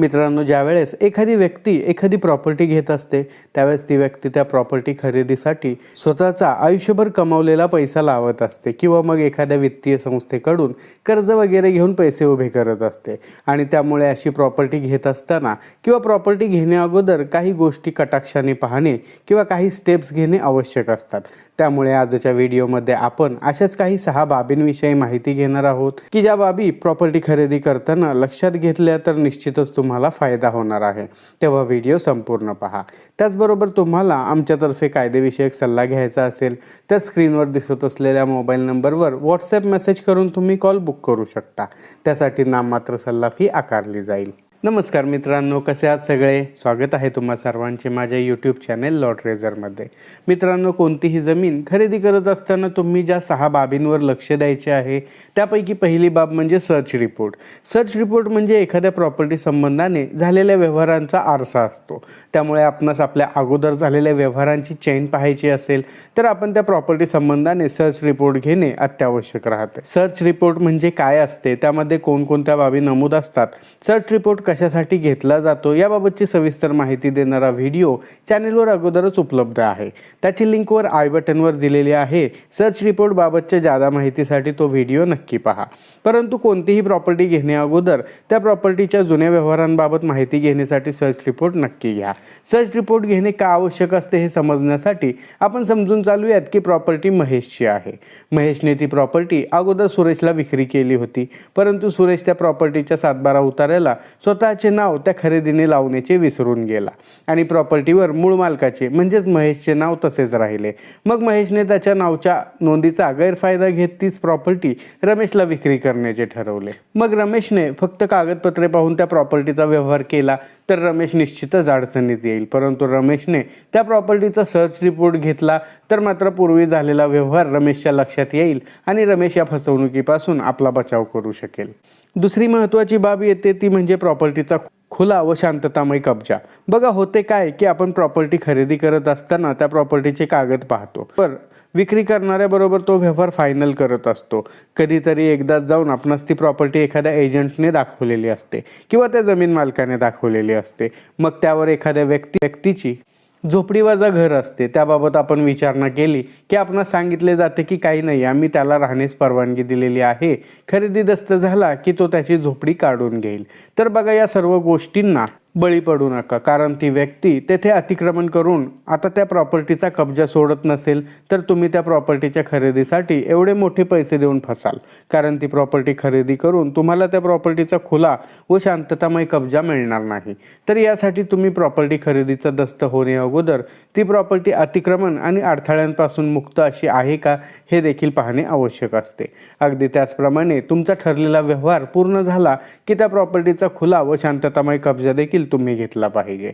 मित्रांनो ज्यावेळेस एखादी व्यक्ती एखादी प्रॉपर्टी घेत असते त्यावेळेस ती व्यक्ती त्या प्रॉपर्टी खरेदीसाठी स्वतःचा आयुष्यभर कमावलेला पैसा लावत असते किंवा मग एखाद्या वित्तीय संस्थेकडून कर्ज वगैरे घेऊन पैसे उभे करत असते. आणि त्यामुळे अशी प्रॉपर्टी घेत असताना किंवा प्रॉपर्टी घेण्या अगोदर काही गोष्टी कटाक्षाने पाहणे किंवा काही स्टेप्स घेणे आवश्यक असतात. त्यामुळे आजच्या व्हिडिओमध्ये आपण अशाच काही सहा बाबींविषयी माहिती घेणार आहोत की ज्या बाबी प्रॉपर्टी खरेदी करताना लक्षात घेतल्या तर निश्चितच तुम्ही तुम्हाला फायदा होणार आहे. तेव्हा व्हिडिओ संपूर्ण पहा. त्याचबरोबर तुम्हाला आमच्यातर्फे कायदेविषयक सल्ला घ्यायचा असेल तर स्क्रीनवर दिसत असलेल्या मोबाईल नंबरवर व्हॉट्सॲप मेसेज करून तुम्ही कॉल बुक करू शकता. त्यासाठी नाममात्र सल्ला फी आकारली जाईल. नमस्कार मित्रांनो कसे आहात सगळे? स्वागत आहे तुम्हा सर्वांचे माझ्या यूट्यूब चॅनेल लॉट रेझरमध्ये मित्रांनो कोणतीही जमीन खरेदी करत असताना तुम्ही ज्या सहा बाबींवर लक्ष द्यायचे आहे त्यापैकी पहिली बाब म्हणजे सर्च रिपोर्ट सर्च रिपोर्ट म्हणजे एखाद्या प्रॉपर्टी संबंधाने झालेल्या व्यवहारांचा आरसा असतो. त्यामुळे आपणास आपल्या अगोदर झालेल्या व्यवहारांची चेन पाहायची असेल तर आपण त्या प्रॉपर्टी संबंधाने सर्च रिपोर्ट घेणे अत्यावश्यक राहते. सर्च रिपोर्ट म्हणजे काय असते? त्यामध्ये कोणकोणत्या बाबी नमूद असतात? सर्च रिपोर्ट कशासाठी घेतला जातो याबाबतची सविस्तर माहिती देणारा व्हिडिओ चॅनेलवर अगोदरच उपलब्ध आहे. त्याची लिंकवर आय बटनवर दिलेली आहे. सर्च रिपोर्टबाबतच्या जादा माहितीसाठी तो व्हिडिओ नक्की पहा. परंतु कोणतीही प्रॉपर्टी घेण्या अगोदर त्या प्रॉपर्टीच्या जुन्या व्यवहारांबाबत माहिती घेण्यासाठी सर्च रिपोर्ट नक्की घ्या. सर्च रिपोर्ट घेणे का आवश्यक असते हे समजण्यासाठी आपण समजून चालूयात की प्रॉपर्टी महेशची आहे. महेशने ती प्रॉपर्टी अगोदर सुरेशला विक्री केली होती. परंतु सुरेश त्या प्रॉपर्टीच्या सातबारा उतार्याला स्वतःचे नाव त्या खरेदीने लावण्याचे विसरून गेला. आणि प्रॉपर्टीवर मूळ मालकाचे म्हणजेच महेशचे नाव तसेच राहिले. मग महेशने त्याच्या नावच्या नोंदीचा गैरफायदा घेत तीच प्रॉपर्टी रमेशला विक्री करण्याचे ठरवले. मग रमेशने फक्त कागदपत्रे पाहून त्या प्रॉपर्टीचा व्यवहार केला तर रमेश निश्चितच अडचणीत येईल. परंतु रमेशने त्या प्रॉपर्टीचा सर्च रिपोर्ट घेतला तर मात्र पूर्वी झालेला व्यवहार रमेशच्या लक्षात येईल आणि रमेश या फसवणुकीपासून आपला बचाव करू शकेल. दुसरी महत्त्वाची बाब येते ती म्हणजे प्रॉपर्टीचा खुला व शांततामय कब्जा. बघा होते काय की आपण प्रॉपर्टी खरेदी करत असताना त्या प्रॉपर्टीचे कागद पाहतो. पर विक्री करणाऱ्याबरोबर तो व्यवहार फायनल करत असतो. कधीतरी एकदाच जाऊन आपणास ती प्रॉपर्टी एखाद्या एजंटने दाखवलेली असते किंवा त्या जमीन मालकाने दाखवलेली असते. मग त्यावर एखाद्या व्यक्ती व्यक्तीची झोपडीवाजा घर असते. त्याबाबत आपण विचारणा केली की आपणास सांगितले जाते की काही नाही आम्ही त्याला राहण्यास परवानगी दिलेली आहे. खरेदी दस्त झाला की तो त्याची झोपडी काढून घेईल. तर बघा या सर्व गोष्टींना बळी पडू नका. कारण ती व्यक्ती तेथे अतिक्रमण करून आता त्या प्रॉपर्टीचा कब्जा सोडत नसेल तर तुम्ही त्या प्रॉपर्टीच्या खरेदीसाठी एवढे मोठे पैसे देऊन फसाल. कारण ती प्रॉपर्टी खरेदी करून तुम्हाला त्या प्रॉपर्टीचा खुला व शांततामय कब्जा मिळणार नाही. तर यासाठी तुम्ही प्रॉपर्टी खरेदीचा दस्त होणे अगोदर ती प्रॉपर्टी अतिक्रमण आणि अडथळ्यांपासून मुक्त अशी आहे का हे देखील पाहणे आवश्यक असते. अगदी त्याचप्रमाणे तुमचा ठरलेला व्यवहार पूर्ण झाला की त्या प्रॉपर्टीचा खुला व शांततामय कब्जा देखील तुम्ही घेतला पाहिजे.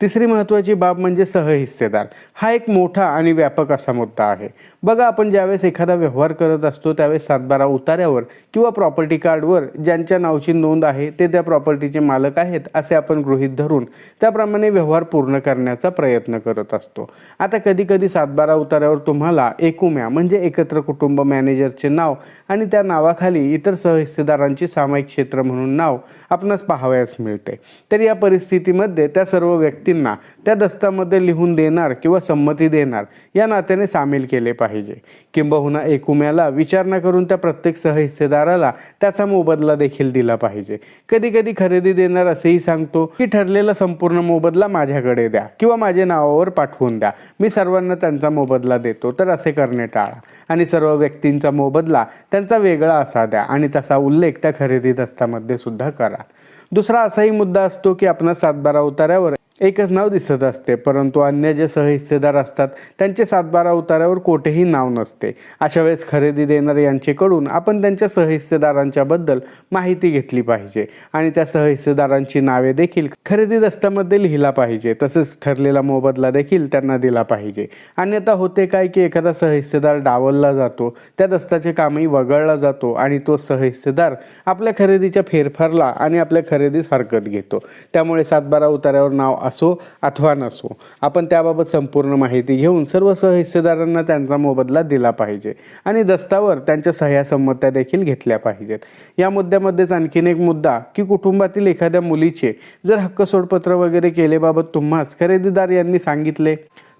तिसरी महत्त्वाची बाब म्हणजे सहहिस्सेदार हा एक मोठा आणि व्यापक असा मुद्दा आहे. बघा आपण ज्यावेळेस एखादा व्यवहार करत असतो त्यावेळेस सातबारा उतार्यावर किंवा प्रॉपर्टी कार्डवर ज्यांच्या नावची नोंद आहे ते त्या प्रॉपर्टीचे मालक आहेत असे आपण गृहीत धरून त्याप्रमाणे व्यवहार पूर्ण करण्याचा प्रयत्न करत असतो. आता कधी कधी सातबारा उतार्यावर तुम्हाला एकुम्या म्हणजे एकत्र कुटुंब मॅनेजरचे नाव आणि त्या नावाखाली इतर सहहिस्सेदारांची सामायिक क्षेत्र म्हणून नाव आपणास पाहावयास मिळते. तर या परिस्थितीमध्ये त्या सर्व व्यक्ती व्यक्तींना त्या दस्तामध्ये लिहून देणार किंवा संमती देणार या नात्याने सामील केले पाहिजे. किंबहुना एकुम्याला विचारणा करून त्या प्रत्येक सहहिस्सेदाराला त्याचा मोबदला देखील दिला पाहिजे. कधी कधी खरेदी देणार असेही सांगतो की ठरलेला संपूर्ण मोबदला माझ्याकडे द्या किंवा माझ्या नावावर पाठवून द्या. मी सर्वांना त्यांचा मोबदला देतो तर असे करणे टाळा. आणि सर्व व्यक्तींचा मोबदला त्यांचा वेगळा असा द्या आणि तसा उल्लेख त्या खरेदी दस्तामध्ये सुद्धा करा. दुसरा असाही मुद्दा असतो की आपण सातबारा उतार्यावर एकच नाव दिसत असते परंतु अन्य जे सहहिस्सेदार असतात त्यांचे सातबारा उतारावर कोठेही नाव नसते. अशा वेळेस खरेदी देणारे यांचेकडून आपण त्यांच्या सहहिस्सेदारांच्याबद्दल माहिती घेतली पाहिजे आणि त्या सहहिस्सेदारांची नावे देखील खरेदी दस्तामध्ये लिहिला पाहिजे. तसेच ठरलेला मोबदला देखील त्यांना दिला पाहिजे. अन्यथा होते काय की एखादा सहहिस्सेदार डावलला जातो त्या दस्ताचे कामही वगळला जातो आणि तो सहहिस्सेदार आपल्या खरेदीच्या फेरफारला आणि आपल्या खरेदीस हरकत घेतो. त्यामुळे सातबारा उतार्यावर नाव असो अथवा नसो आपण त्याबाबत संपूर्ण माहिती घेऊन सर्व सहहिस्सेदारांना त्यांचा मोबदला दिला पाहिजे आणि दस्तावर त्यांच्या सह्या संमत्या देखील घेतल्या पाहिजेत. या मुद्द्यामध्येच आणखीन एक मुद्दा की कुटुंबातील एखाद्या मुलीचे जर हक्क सोडपत्र वगैरे केलेबाबत तुम्हास खरेदीदार यांनी सांगितले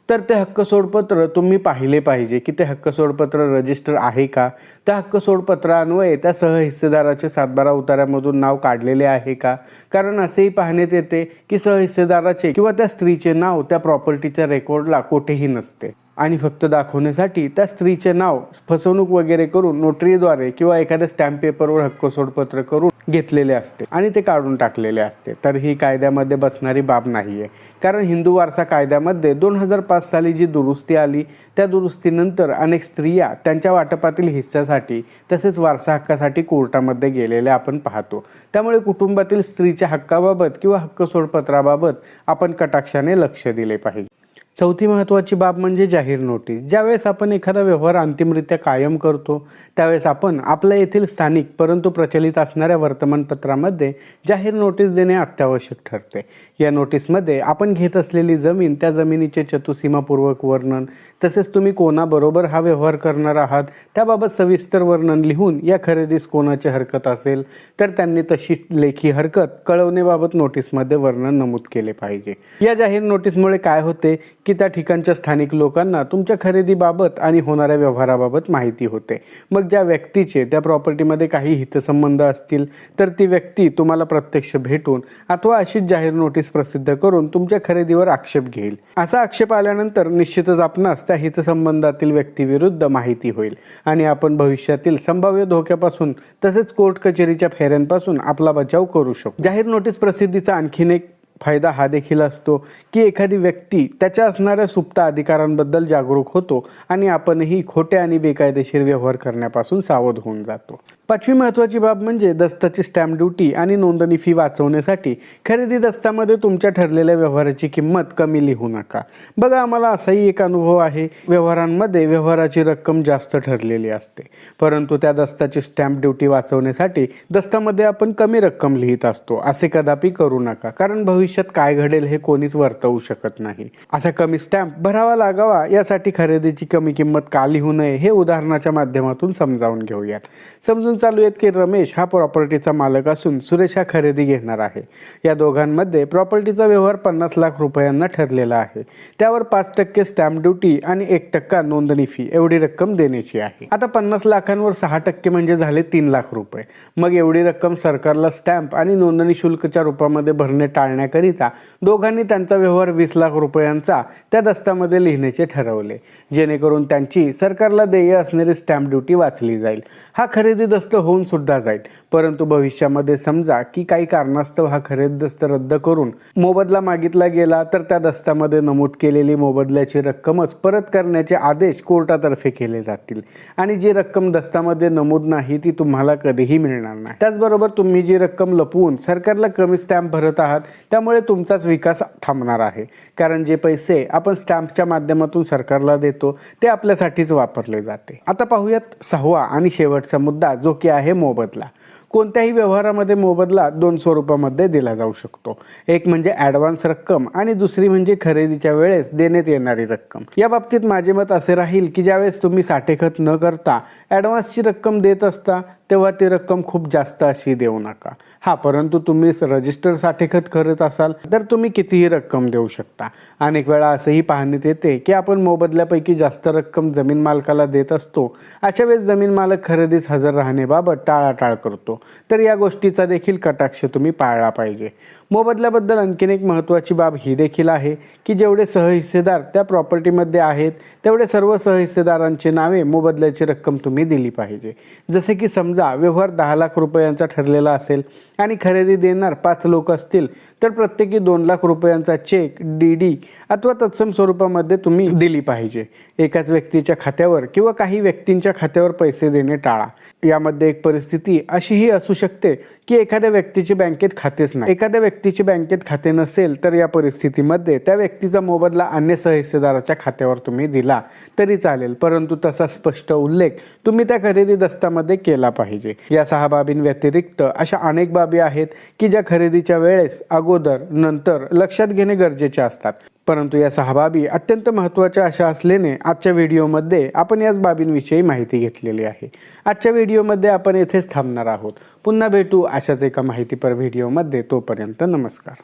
तर ते हक्क सोडपत्र तुम्ही पाहिले पाहिजे की ते हक्क सोडपत्र रजिस्टर आहे का? त्या हक्क सोडपत्रान्वये त्या सहहिस्सेदाराचे सातबारा उताऱ्यामधून नाव काढलेले आहे का? कारण असेही पाहण्यात येते की सहहिस्सेदाराचे किंवा त्या स्त्रीचे नाव त्या प्रॉपर्टीच्या रेकॉर्डला कुठेही नसते. आणि फक्त दाखवण्यासाठी त्या स्त्रीचे नाव फसवणूक वगैरे करून नोटरीद्वारे किंवा एखाद्या स्टॅम्प पेपरवर हक्क सोडपत्र करून घेतलेले असते आणि ते काढून टाकलेले असते. तर ही कायद्यामध्ये बसणारी बाब नाही आहे कारण हिंदू वारसा कायद्यामध्ये दोन हजार पाच साली जी दुरुस्ती आली त्या दुरुस्तीनंतर अनेक स्त्रिया त्यांच्या वाटपातील हिस्स्यासाठी तसेच वारसा हक्कासाठी कोर्टामध्ये गेलेल्या आपण पाहतो. त्यामुळे कुटुंबातील स्त्रीच्या हक्काबाबत किंवा हक्क सोडपत्राबाबत आपण कटाक्षाने लक्ष दिले पाहिजे. चौथी महत्त्वाची बाब म्हणजे जाहीर नोटीस. ज्यावेळेस आपण एखादा व्यवहार अंतिमरित्या कायम करतो त्यावेळेस आपण आपल्या येथील स्थानिक परंतु प्रचलित असणाऱ्या वर्तमानपत्रामध्ये जाहीर नोटीस देणे अत्यावश्यक ठरते. या नोटीसमध्ये आपण घेत असलेली जमीन त्या जमिनीचे चतुसीमापूर्वक वर्णन तसेच तुम्ही कोणाबरोबर हा व्यवहार करणार आहात त्याबाबत सविस्तर वर्णन लिहून या खरेदीस कोणाची हरकत असेल तर त्यांनी तशी लेखी हरकत कळवण्याबाबत नोटीसमध्ये वर्णन नमूद केले पाहिजे. या जाहीर नोटीसमुळे काय होते? की त्या ठिकाणच्या स्थानिक लोकांना तुमच्या खरेदीबाबत आणि होणाऱ्या व्यवहाराबाबत माहिती होते. मग ज्या व्यक्तीचे त्या प्रॉपर्टीमध्ये काही हितसंबंध असतील तर ती व्यक्ती तुम्हाला प्रत्यक्ष भेटून अथवा अशीच जाहीर नोटीस प्रसिद्ध करून तुमच्या खरेदीवर आक्षेप घेईल. असा आक्षेप आल्यानंतर निश्चितच आपणास त्या हितसंबंधातील व्यक्तीविरुद्ध माहिती होईल आणि आपण भविष्यातील संभाव्य धोक्यापासून तसेच कोर्ट कचेरीच्या फेऱ्यांपासून आपला बचाव करू शकतो जाहीर नोटीस प्रसिद्धीचा आणखीन एक फायदा हा देखील असतो की एखादी व्यक्ती त्याच्या असणाऱ्या सुप्त अधिकारांबद्दल जागरूक होतो आणि आपणही खोटे आणि बेकायदेशीर व्यवहार करण्यापासून सावध होऊन जातो. पाचवी महत्त्वाची बाब म्हणजे दस्ताची स्टॅम्प ड्युटी आणि नोंदणी फी वाचवण्यासाठी खरेदी दस्तामध्ये तुमच्या ठरलेल्या व्यवहाराची किंमत कमी लिहू नका. बघा आम्हाला असाही एक अनुभव आहे. व्यवहारांमध्ये व्यवहाराची रक्कम जास्त ठरलेली असते. परंतु त्या दस्ताची स्टॅम्प ड्युटी वाचवण्यासाठी दस्तामध्ये आपण कमी रक्कम लिहित असतो. असे कदापि करू नका कारण भविष्यात काय घडेल हे कोणीच वर्तवू शकत नाही. असा कमी स्टॅम्प भरावा लागावा यासाठी खरेदीची कमी किंमत का लिहू नये हे उदाहरणाच्या माध्यमातून समजावून घेऊयात. समजून चालू आहेत की रमेश हा प्रॉपर्टीचा मालक असून सुरेश हा खरेदी घेणार आहे. या दोघांमध्ये प्रॉपर्टीचा व्यवहार पन्नास लाख रुपयांना ठरलेला आहे. त्यावर पाच टक्के स्टॅम्प ड्युटी आणि एक टक्का नोंदणी फी एवढी रक्कम देण्याची आहे. आता पन्नास लाखांवर सहा टक्के म्हणजे झाले तीन लाख रुपये. मग एवढी रक्कम सरकारला स्टॅम्प आणि नोंदणी शुल्कच्या रूपामध्ये भरणे टाळण्याकरिता दोघांनी त्यांचा व्यवहार वीस लाख रुपयांचा त्या दस्तामध्ये लिहिण्याचे ठरवले. जेणेकरून त्यांची सरकारला देय असणारी स्टॅम्प ड्युटी वाचली जाईल. हा खरेदी दस्त होऊन सुद्धा जाईल. परंतु भविष्यामध्ये समजा की काही कारणास्तव हा खरेदी दस्त रद्द करून मोबदला मागितला गेला तर त्या दस्तामध्ये नमूद केलेली मोबदल्याची रक्कमच परत करण्याचे आदेश कोर्टातर्फे केले जातील. आणि जी रक्कम दस्तामध्ये नमूद नाही ती तुम्हाला कधीही मिळणार नाही. त्याचबरोबर तुम्ही जी रक्कम लपवून सरकारला कमी स्टॅम्प भरत आहात त्यामुळे तुमचाच विकास थांबणार आहे. कारण जे पैसे आपण स्टॅम्पच्या माध्यमातून सरकारला देतो ते आपल्यासाठीच वापरले जाते. आता पाहूयात सहावा आणि शेवटचा मुद्दा जो धोके आहे मोबदला. कोणत्याही व्यवहारामध्ये मोबदला दोन स्वरूपामध्ये दिला जाऊ शकतो. एक म्हणजे ॲडव्हान्स रक्कम आणि दुसरी म्हणजे खरेदीच्या वेळेस देण्यात येणारी रक्कम. या बाबतीत माझे मत असे राहील की ज्यावेळेस तुम्ही साठेखत न करता ॲडव्हान्सची रक्कम देत असता तेव्हा ती रक्कम खूप जास्त अशी देऊ नका. हा परंतु तुम्ही रजिस्टर साठेखत करत असाल तर तुम्ही कितीही रक्कम देऊ शकता. अनेक वेळा असंही पाहण्यात येते की आपण मोबदल्यापैकी जास्त रक्कम जमीन मालकाला देत असतो अशा वेळेस जमीन मालक खरेदीस हजर राहण्याबाबत टाळाटाळ करतो. तर या गोष्टीचा देखील कटाक्ष तुम्ही पाळला पाहिजे. मोबदल्याबद्दल आणखीन एक महत्त्वाची बाब ही देखील आहे की जेवढे सहहिस्सेदार त्या प्रॉपर्टीमध्ये आहेत तेवढे सर्व सहहिस्सेदारांची नावे मोबदल्याची रक्कम तुम्ही दिली पाहिजे. जसे की समजा व्यवहार दहा लाख रुपयांचा ठरलेला असेल आणि खरेदी देणार पाच लोक असतील तर प्रत्येकी दोन लाख रुपयांचा चेक डी डी अथवा तत्सम स्वरूपामध्ये तुम्ही दिली पाहिजे. एकाच व्यक्तीच्या खात्यावर किंवा काही व्यक्तींच्या खात्यावर पैसे देणे टाळा. यामध्ये एक परिस्थिती अशीही असू शकते की एखाद्या व्यक्तीची बँकेत खातेच नाही. एखाद्या व्यक्तीची बँकेत खाते नसेल तर या परिस्थितीमध्ये त्या व्यक्तीचा मोबदला अन्य सहहिस्सेदाराच्या खात्यावर तुम्ही दिला तरी चालेल. परंतु तसा स्पष्ट उल्लेख तुम्ही त्या खरेदी दस्तामध्ये केला पाहिजे. या सहा बाबींव्यतिरिक्त अशा अनेक बाबी आहेत की ज्या खरेदीच्या वेळेस अगोदर नंतर लक्षात घेणे गरजेचे असतात. परंतु या सहा बाबी अत्यंत महत्त्वाच्या अशा असल्याने आजच्या व्हिडिओमध्ये आपण याच बाबींविषयी माहिती घेतलेली आहे. आजच्या व्हिडिओमध्ये आपण येथेच थांबणार आहोत. पुन्हा भेटू अशाच एका माहितीपर व्हिडिओमध्ये. तोपर्यंत नमस्कार.